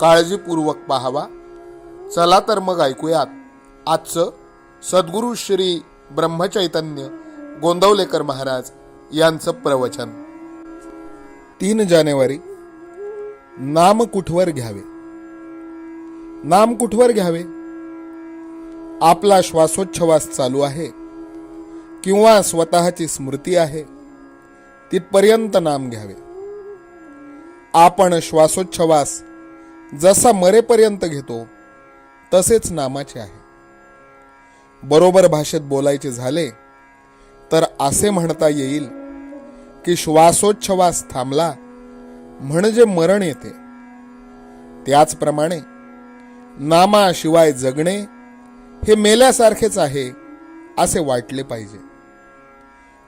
काळजीपूर्वक पाहावा. चला तर मग ऐकूयात. आजचं सद्गुरू श्री ब्रह्मचैतन्य गोंदवलेकर महाराज यांचं प्रवचन. तीन जानेवारी नाम कुठवर घ्यावे? नाम कुठवर घ्यावे? आपला श्वासोच्छवास चालू आहे किंवा स्वतःची स्मृती आहे तिथपर्यंत नाम घ्यावे. आपण श्वासोच्छवास जसा मरेपर्यंत घेतो तसेच नामाचे आहे. बरोबर भाषेत बोलायचे झाले तर असे म्हणता येईल की श्वासोच्छवास थांबला म्हणजे मरण येते. त्याचप्रमाणे नामाशिवाय जगणे हे मेल्यासारखेच आहे असे वाटले पाहिजे.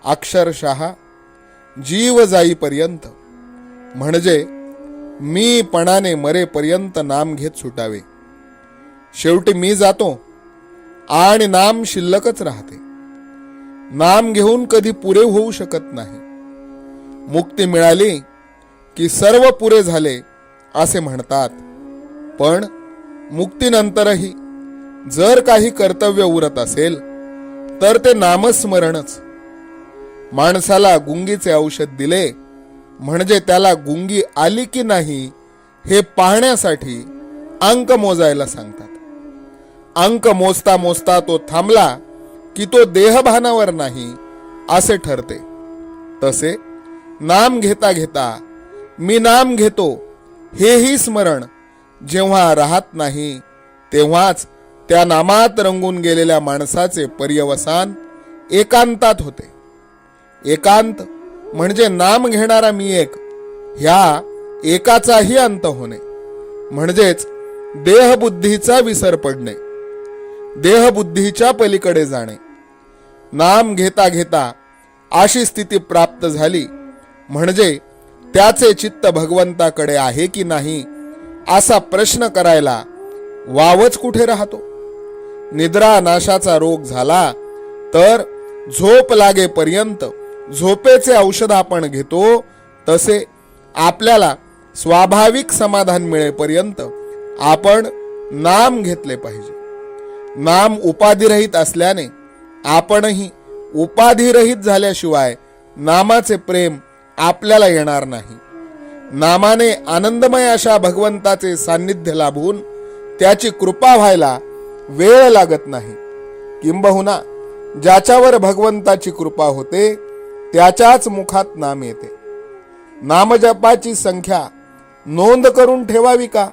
अक्षरशः जीव जाईपर्यंत म्हणजे मी पणाने मरेपर्यंत नाम घेत सुटावे. शेवटी मी जातो आणि नाम शिल्लकच राहते. नाम घेऊन कधी पुरे होऊ शकत नाही. मुक्ती मिळाली की सर्व पुरे झाले असे म्हणतात. पण मुक्तीनंतरही जर काही कर्तव्य उरत असेल तर ते नामस्मरणच. माणसाला गुंगीचे औषध दिले म्हणजे त्याला गुंगी आली की नाही हे पाहण्यासाठी अंक मोजायला सांगतात. अंक मोजता मोजता तो थांबला की तो देहभानावर नाही असे ठरते. तसे नाम घेता घेता मी नाम घेतो हेही स्मरण जेव्हा राहत नाही तेव्हाच त्या नामात रंगून गेलेल्या माणसाचे पर्यवसान एकांतात होते. एकांत म्हणजे नाम घेणारा मी एक ह्या एकाचाही अंत होणे. म्हणजेच देहबुद्धीचा विसर पडणे. देहबुद्धीच्या पलीकडे जाणे. नाम घेता घेता अशी स्थिती प्राप्त झाली म्हणजे त्याचे चित्त भगवंताकडे आहे की नाही असा प्रश्न करायला वावच कुठे राहतो? निद्रा नाशाचा रोग झाला तर झोप लागेपर्यंत झोपेचे औषध आपण घेतो तसे आपल्याला स्वाभाविक समाधान मिळेपर्यंत आपण नाम घेतले पाहिजे. नाम उपाधिरहित असल्याने आपणही उपाधिरहित झाल्याशिवाय नामाचे प्रेम आपल्याला येणार नाही. नामाने आनंदमय अशा भगवंताचे सान्निध्य लाभून त्याची कृपा व्हायला वेळ लागत नाही. किंबहुना ज्याच्यावर भगवंताची कृपा होते त्याच्याच मुखात नाम येते. नामजपाची संख्या नोंद करून ठेवावी का?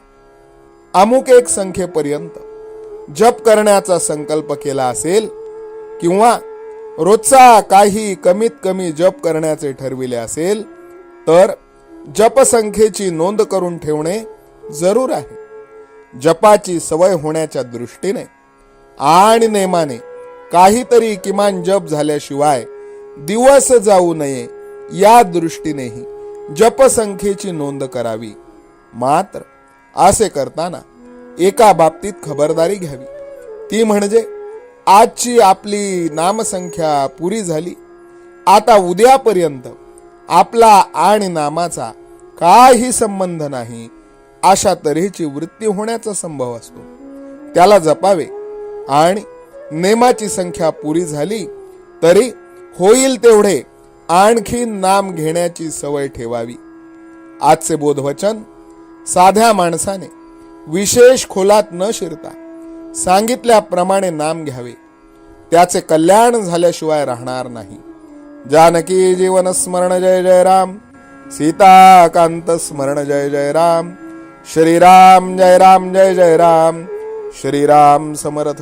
अमुक एक संख्येपर्यंत जप करण्याचा संकल्प केला असेल किंवा रोजचा काही कमीत कमी जप करण्याचे ठरविले असेल तर जपसंख्येची नोंद करून ठेवणे जरूर आहे. जपाची सवय होण्याच्या दृष्टीने आणि नेमाने काहीतरी किमान जप झाल्याशिवाय दिवस जाऊ नये या दृष्टीनेही जपसंख्येची नोंद करावी. मात्र असे करताना एका बाबतीत खबरदारी घ्यावी. ती म्हणजे आजची आपली नामसंख्या पुरी झाली. आता उद्यापर्यंत आपला आणि नामाचा काही संबंध नाही अशा तऱ्हेची वृत्ती होण्याचा संभव असतो. त्याला जपावे आणि नेमाची संख्या पुरी झाली तरी होईल तेवढे. आणखी नाम घेण्याची सवय ठेवावी. आजचे बोधवचन साध्या माणसाने विशेष खोलात न शिरता सांगितल्याप्रमाणे नाम घ्यावे. त्याचे कल्याण झाल्याशिवाय राहणार नाही. जानकी जीवन स्मरण जय जय राम. सीताकांत स्मरण जय जय राम. श्रीराम जय राम जय जय राम. श्रीराम समर्थ.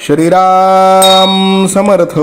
श्रीराम समर्थ।